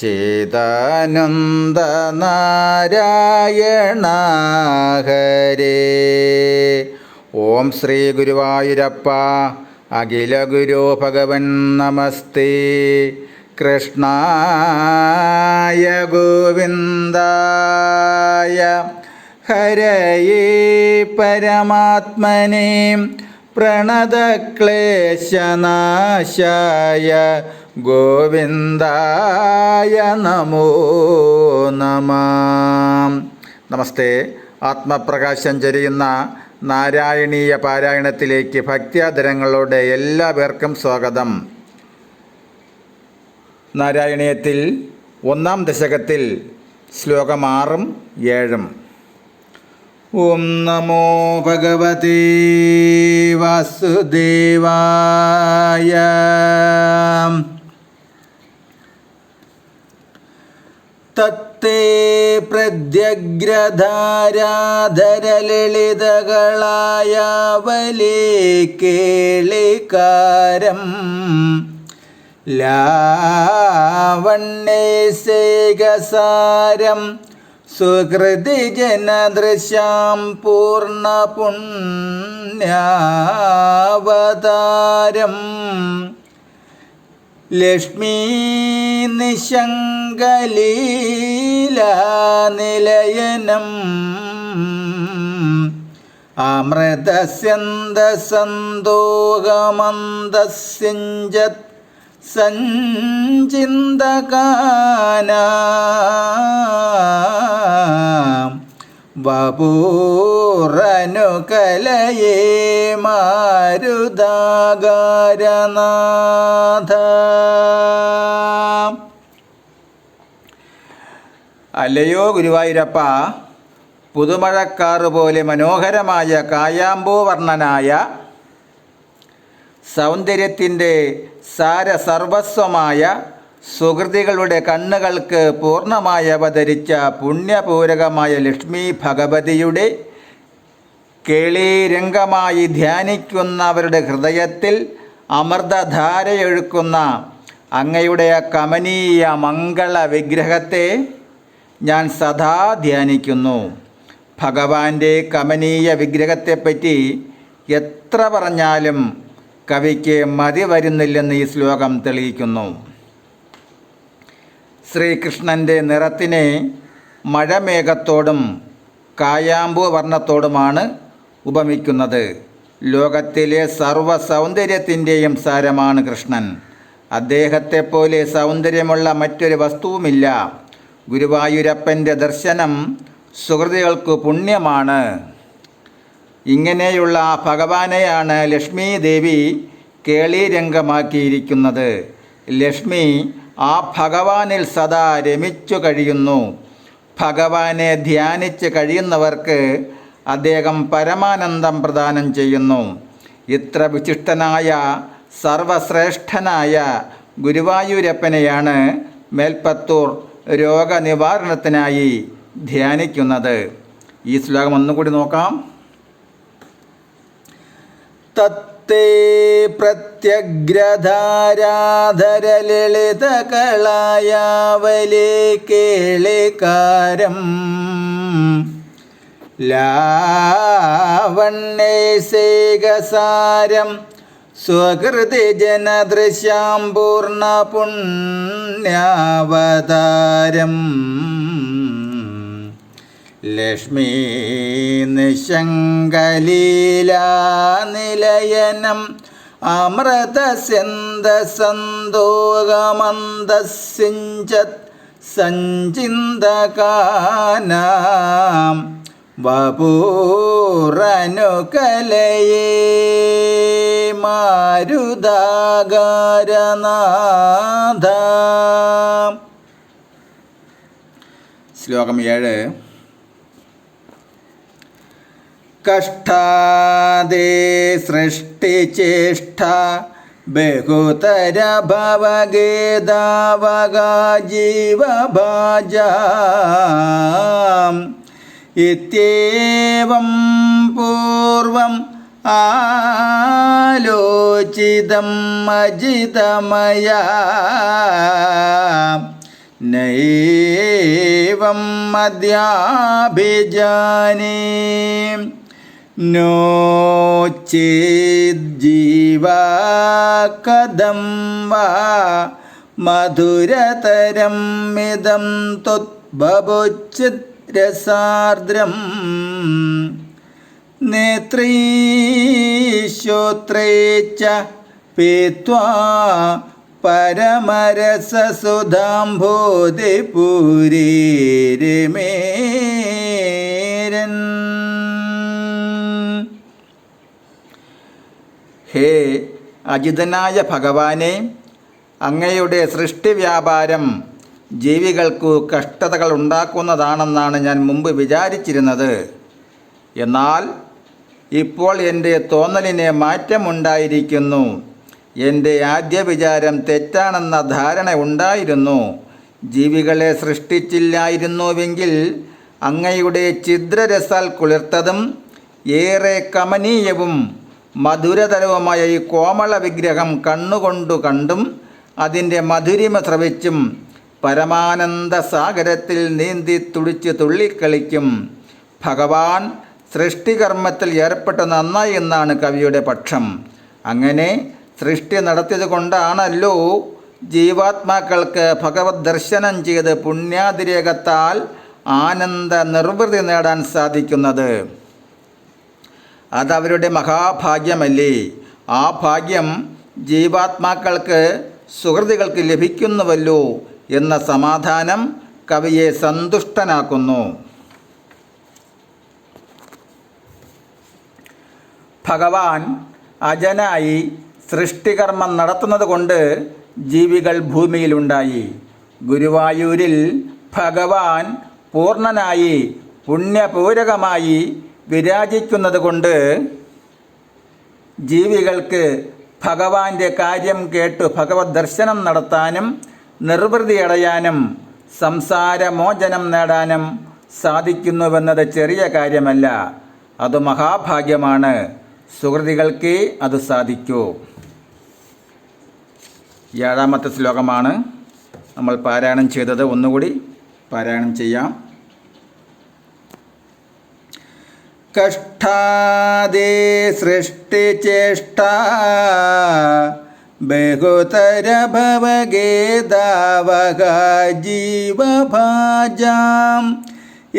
സച്ചിദാനന്ദ നാരായണ ഹരേ ഓം ശ്രീ ഗുരുവായൂരപ്പ അഖില ഗുരു ഭഗവൻ നമസ്തേ. കൃഷ്ണായ ഗോവിന്ദായ. ഹരയേ പരമാത്മനെ. പ്രണതക്ലേശനാശായ. ഗോവിന്ദായ നമോ നമ. നമസ്തേ. ആത്മപ്രകാശം ചെരിയുന്ന നാരായണീയ പാരായണത്തിലേക്ക് ഭക്ത്യാദരങ്ങളുടെ എല്ലാ പേർക്കും സ്വാഗതം. നാരായണീയത്തിൽ ഒന്നാം ദശകത്തിൽ ശ്ലോകം ആറും ഏഴും. ഓം നമോ ഭഗവതി വാസുദേവായ. തത്തേ പ്രത്യഗ്രധാരാധരലളിതകളായ വലേ കേളിക്കാരം ലാവണ്യേശേകസാരം സുഹൃതി ജനദൃശ്യം പൂർണ പുണ്യാവതാരം. ലക്ഷ്മീ നിശങ്കലീലാനിലയനം അമൃതസ്യന്തസന്തോകമന്ദസ്യഞ്ജത് സഞ്ചിന്തകാന. വപൂറനുകലയേ മാരുതാകാരനാഥ. അല്ലയോ ഗുരുവായൂരപ്പ പുതുമഴക്കാറ് പോലെ മനോഹരമായ കായാമ്പൂവർണനായ സൗന്ദര്യത്തിന്റെ സാരസർവസ്വമായ സുഹൃതികളുടെ കണ്ണുകൾക്ക് പൂർണമായി അവതരിച്ച പുണ്യപൂരകമായ ലക്ഷ്മി ഭഗവതിയുടെ കേളീരംഗമായി ധ്യാനിക്കുന്നവരുടെ ഹൃദയത്തിൽ അമൃതധാരയൊഴുക്കുന്ന അങ്ങയുടെ കമനീയ മംഗള വിഗ്രഹത്തെ ഞാൻ സദാ ധ്യാനിക്കുന്നു. ഭഗവാന്റെ കമനീയ വിഗ്രഹത്തെപ്പറ്റി എത്ര പറഞ്ഞാലും കവിക്ക് മതി വരുന്നില്ലെന്ന് ഈ ശ്ലോകം തെളിയിക്കുന്നു. ശ്രീകൃഷ്ണന്റെ നിറത്തിനെ മഴമേഘത്തോടും കായാമ്പു വർണത്തോടുമാണ് ഉപമിക്കുന്നത്. ലോകത്തിലെ സർവ സൗന്ദര്യത്തിന്റെയും സാരമാണ് കൃഷ്ണൻ. അദ്ദേഹത്തെപ്പോലെ സൗന്ദര്യമുള്ള മറ്റൊരു വസ്തുവുമില്ല. ഗുരുവായൂരപ്പന്റെ ദർശനം സുഹൃതികൾക്ക് പുണ്യമാണ്. ഇങ്ങനെയുള്ള ഭഗവാനെയാണ് ലക്ഷ്മി ദേവി കേളീരംഗമാക്കിയിരിക്കുന്നത്. ലക്ഷ്മി ആ ഭഗവാനിൽ സദാ രമിച്ചു കഴിയുന്നു. ഭഗവാനെ ധ്യാനിച്ച് കഴിയുന്നവർക്ക് അദ്ദേഹം പരമാനന്ദം പ്രദാനം ചെയ്യുന്നു. ഇത്ര വിശിഷ്ടനായ സർവശ്രേഷ്ഠനായ ഗുരുവായൂരപ്പനെയാണ് മേൽപ്പത്തൂർ രോഗനിവാരണത്തിനായി ധ്യാനിക്കുന്നത്. ഈ ശ്ലോകം ഒന്നുകൂടി നോക്കാം. തത്തേ പ്രത്യഗ്രധാരാധരലളിതകളായാവലേ കേളികാരം. ലാവണ്യേശേകസാരം സ്വകൃതി ജനദൃശ്യാം പൂർണ പുണ്യാവതാരം. ലക്ഷ്മീ നിശങ്കലീലാനിലയനം അമൃതസ്യന്തസന്തോകമന്ദസിഞ്ചത് സഞ്ചിന്തകാനാം വപൂറനുകലയേ മാരുദാകാരനാഥ ശ്ലോകം ഏഴ്. കഷ്ടാദേ സൃഷ്ടിചേഷ്ട ബഹുതര ഭവഗേതാവക ജീവഭാജ ഇത്യേവം പൂർവം ആലോചിതം അജിതമയാ. നൈവം മദ്യാഭിജാനേ നോചേജ്ജീവാ കഥം വാ മധുരതരം മിതം ത്വദ്ബഭുച്ചിത് രസാർദ്രം നേത്രീശ്രോത്രേ ച പീത്വാ പരമരസസുധാംഭോധിപൂരീരമേരൻ ഹേ അജിതനായ ഭഗവാനെ അങ്ങയുടെ സൃഷ്ടി വ്യാപാരം ജീവികൾക്കു കഷ്ടതകൾ ഉണ്ടാക്കുന്നതാണെന്നാണ് ഞാൻ മുമ്പ് വിചാരിച്ചിരുന്നത്. എന്നാൽ ഇപ്പോൾ എന്റെ തോന്നലിനെ മാറ്റമുണ്ടായിരിക്കുന്നു. എന്റെ ആദ്യ വിചാരം തെറ്റാണെന്ന ധാരണ ഉണ്ടായിരുന്നു. ജീവികളെ സൃഷ്ടിച്ചില്ലായിരുന്നുവെങ്കിൽ അങ്ങയുടെ ഛിദ്രരസാൽ കുളിർത്തതും ഏറെ കമനീയവും മധുരതരവുമായ ഈ കോമള വിഗ്രഹം കണ്ണുകൊണ്ടു കണ്ടും അതിന്റെ മധുരിമ ശ്രവിച്ചും പരമാനന്ദ സാഗരത്തിൽ നീന്തി തുടിച്ച് തുള്ളിക്കളിക്കും. ഭഗവാൻ സൃഷ്ടികർമ്മത്തിൽ ഏർപ്പെട്ട് നന്നായി എന്നാണ് കവിയുടെ പക്ഷം. അങ്ങനെ സൃഷ്ടി നടത്തിയത് കൊണ്ടാണല്ലോ ജീവാത്മാക്കൾക്ക് ഭഗവത് ദർശനം ചെയ്ത് പുണ്യാതിരേകത്താൽ ആനന്ദ നിർവൃതി നേടാൻ സാധിക്കുന്നത്. അതവരുടെ മഹാഭാഗ്യമല്ലേ? ആ ഭാഗ്യം ജീവാത്മാക്കൾക്ക് സുഹൃതികൾക്ക് ലഭിക്കുന്നുവല്ലോ എന്ന സമാധാനം കവിയെ സന്തുഷ്ടനാക്കുന്നു. ഭഗവാൻ അജനായി സൃഷ്ടികർമ്മം നടത്തുന്നത് കൊണ്ട് ജീവികൾ ഭൂമിയിലുണ്ടായി. ഗുരുവായൂരിൽ ഭഗവാൻ പൂർണനായി പുണ്യപൂരകമായി വിരാജിക്കുന്നത് കൊണ്ട് ജീവികൾക്ക് ഭഗവാന്റെ കാര്യം കേട്ട് ഭഗവത് ദർശനം നടത്താനും നിർവൃതി അടയാനും സംസാരമോചനം നേടാനും സാധിക്കുന്നുവെന്നത് ചെറിയ കാര്യമല്ല. അത് മഹാഭാഗ്യമാണ്. സുഹൃതികൾക്ക് അത് സാധിക്കൂ. ഏഴാമത്തെ ശ്ലോകമാണ്. നമ്മൾ പാരായണം ചെയ്തത്. ഒന്നുകൂടി പാരായണം ചെയ്യാം. കഷ്ടാദേ സൃഷ്ടിചേഷ്ട ബഹുതര ഭവഗേദാവക ജീവഭാജാം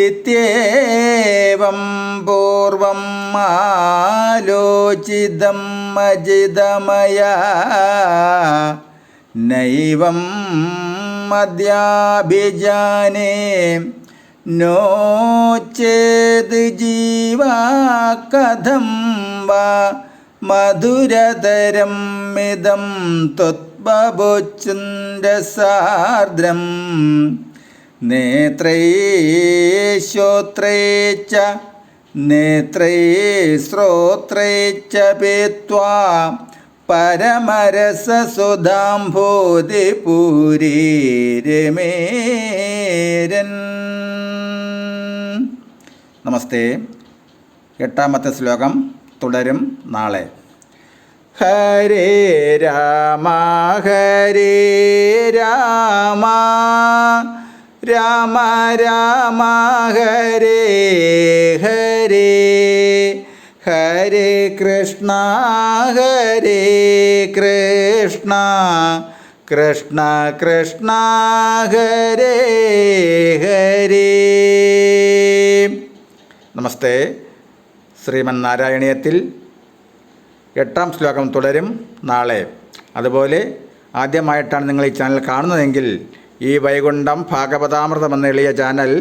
ഇത്യേവം പൂർവം ആലോചിതം അജിതമയ നൈവം മദ്യാഭിജാനേ. नो चेद् जीवा कथं वा मधुरतरम् इदं त्वत्बभुचुन्दसार्द्रं नेत्रे श्रोत्रे च नेत्रे श्रोत्रे च पेत्वा परमरससुधाम्भोधिपूरीरमेरन् നമസ്തേ. എട്ടാമത്തെ ശ്ലോകം തുടരും നാളെ. ഹരേ രാമ ഹരേ രാമ രാമ രാമ ഹരേ ഹരേ ഹരേ കൃഷ്ണ ഹരേ കൃഷ്ണ കൃഷ്ണ കൃഷ്ണ ഹരേ. നമസ്തേ. ശ്രീമന്നാരായണീയത്തിൽ എട്ടാം ശ്ലോകം തുടരും നാളെ. അതുപോലെ ആദ്യമായിട്ടാണ് നിങ്ങൾ ഈ ചാനൽ കാണുന്നതെങ്കിൽ ഈ വൈകുണ്ഠം ഭാഗവതാമൃതം എന്ന എളിയ ചാനൽ